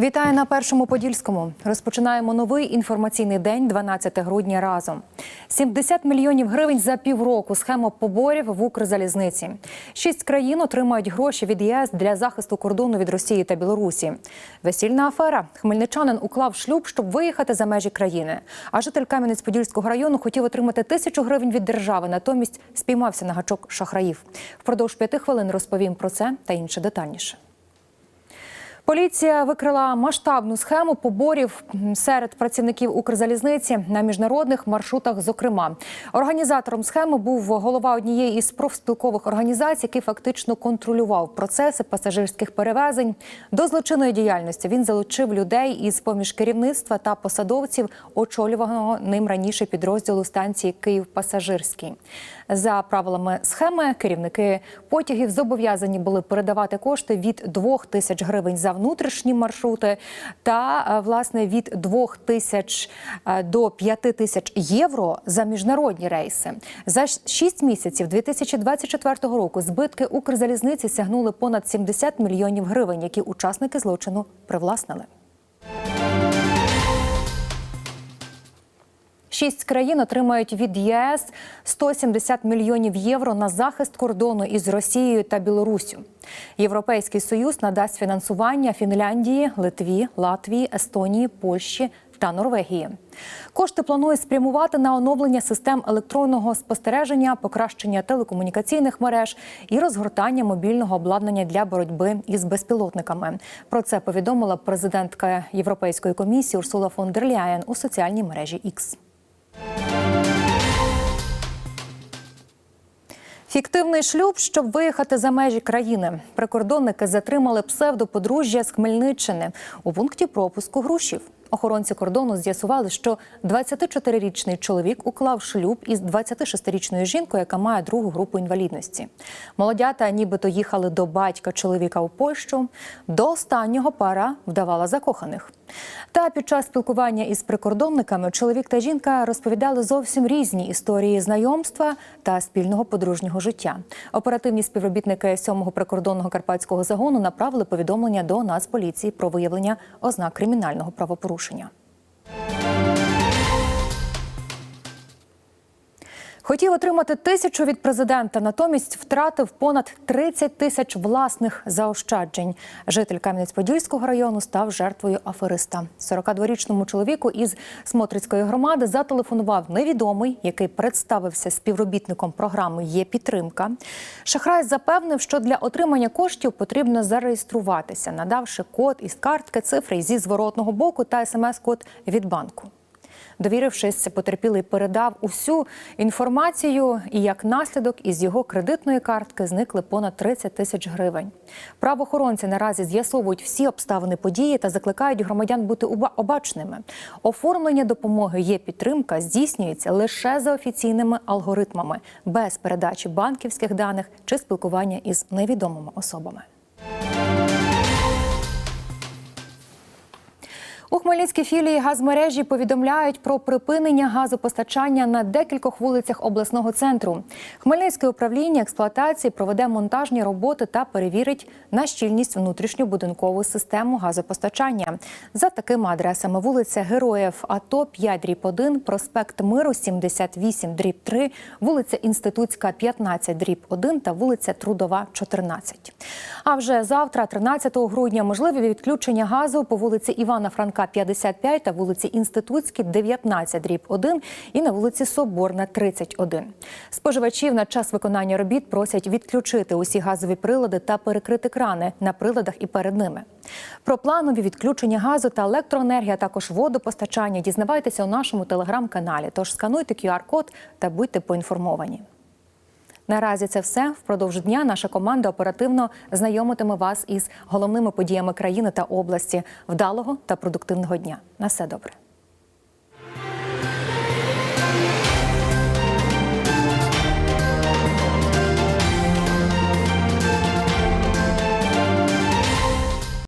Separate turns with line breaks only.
Вітаю на першому подільському. Розпочинаємо новий інформаційний день, 12 грудня. Разом 70 мільйонів гривень за півроку. Схема поборів в Укрзалізниці. Шість країн отримають гроші від ЄС для захисту кордону від Росії та Білорусі. Весільна афера. Хмельничанин уклав шлюб, щоб виїхати за межі країни. А житель Кам'янець-Подільського району хотів отримати тисячу гривень від держави. Натомість спіймався на гачок шахраїв. Впродовж п'яти хвилин розповім про це та інше детальніше. Поліція викрила масштабну схему поборів серед працівників Укрзалізниці на міжнародних маршрутах. Зокрема, організатором схеми був голова однієї із профспілкових організацій, який фактично контролював процеси пасажирських перевезень. До злочинної діяльності він залучив людей із поміж керівництва та посадовців, очолюваного ним раніше підрозділу станції Київ Пасажирський. За правилами схеми керівники потягів зобов'язані були передавати кошти від 2 тисяч гривень за внутрішні маршрути та е, власне від 2 тисяч е, до 5 тисяч євро за міжнародні рейси. За 6 місяців 2024 року збитки Укрзалізниці сягнули понад 70 мільйонів гривень, які учасники злочину привласнили. Шість країн отримають від ЄС 170 мільйонів євро на захист кордону із Росією та Білоруссю. Європейський союз надасть фінансування Фінляндії, Литві, Латвії, Естонії, Польщі та Норвегії. Кошти планують спрямувати на оновлення систем електронного спостереження, покращення телекомунікаційних мереж і розгортання мобільного обладнання для боротьби із безпілотниками. Про це повідомила президентка Європейської комісії Урсула фон дер Ляєн у соціальній мережі X. Фіктивний шлюб, щоб виїхати за межі країни. Прикордонники затримали псевдоподружжя з Хмельниччини у пункті пропуску Грушів. Охоронці кордону з'ясували, що 24-річний чоловік уклав шлюб із 26-річною жінкою, яка має другу групу інвалідності. Молодята нібито їхали до батька чоловіка у Польщу. До останнього пара вдавала закоханих. Та під час спілкування із прикордонниками чоловік та жінка розповідали зовсім різні історії знайомства та спільного подружнього життя. Оперативні співробітники 7-го прикордонного карпатського загону направили повідомлення до Нацполіції про виявлення ознак кримінального правопорушення правопорушення. Хотів отримати тисячу від президента, натомість втратив понад 30 тисяч власних заощаджень. Житель Кам'янець-Подільського району став жертвою афериста. 42-річному чоловіку із Смотрицької громади зателефонував невідомий, який представився співробітником програми Є підтримка. Шахрай запевнив, що для отримання коштів потрібно зареєструватися, надавши код із картки, цифри зі зворотного боку та смс-код від банку. Довірившись, потерпілий передав усю інформацію, і як наслідок із його кредитної картки зникли понад 30 тисяч гривень. Правоохоронці наразі з'ясовують всі обставини події та закликають громадян бути обачними. Оформлення допомоги є підтримка, здійснюється лише за офіційними алгоритмами, без передачі банківських даних чи спілкування із невідомими особами. У Хмельницькій філії газмережі повідомляють про припинення газопостачання на декількох вулицях обласного центру. Хмельницьке управління експлуатації проведе монтажні роботи та перевірить на щільність внутрішньобудинкову систему газопостачання. За такими адресами вулиця Героїв АТО 5 дріб 1, проспект Миру 78 дріб 3, вулиця Інститутська 15 дріб 1 та вулиця Трудова 14. А вже завтра, 13 грудня, можливі відключення газу по вулиці Івана Франка 55 та вулиці Інститутській 19 дріб 1 і на вулиці Соборна 31. Споживачів на час виконання робіт просять відключити усі газові прилади та перекрити крани на приладах і перед ними. Про планові відключення газу та електроенергії, а також водопостачання дізнавайтеся у нашому телеграм-каналі. Тож скануйте QR-код та будьте поінформовані. Наразі це все впродовж дня. Наша команда оперативно знайомитиме вас із головними подіями країни та області. Вдалого та продуктивного дня. На все добре.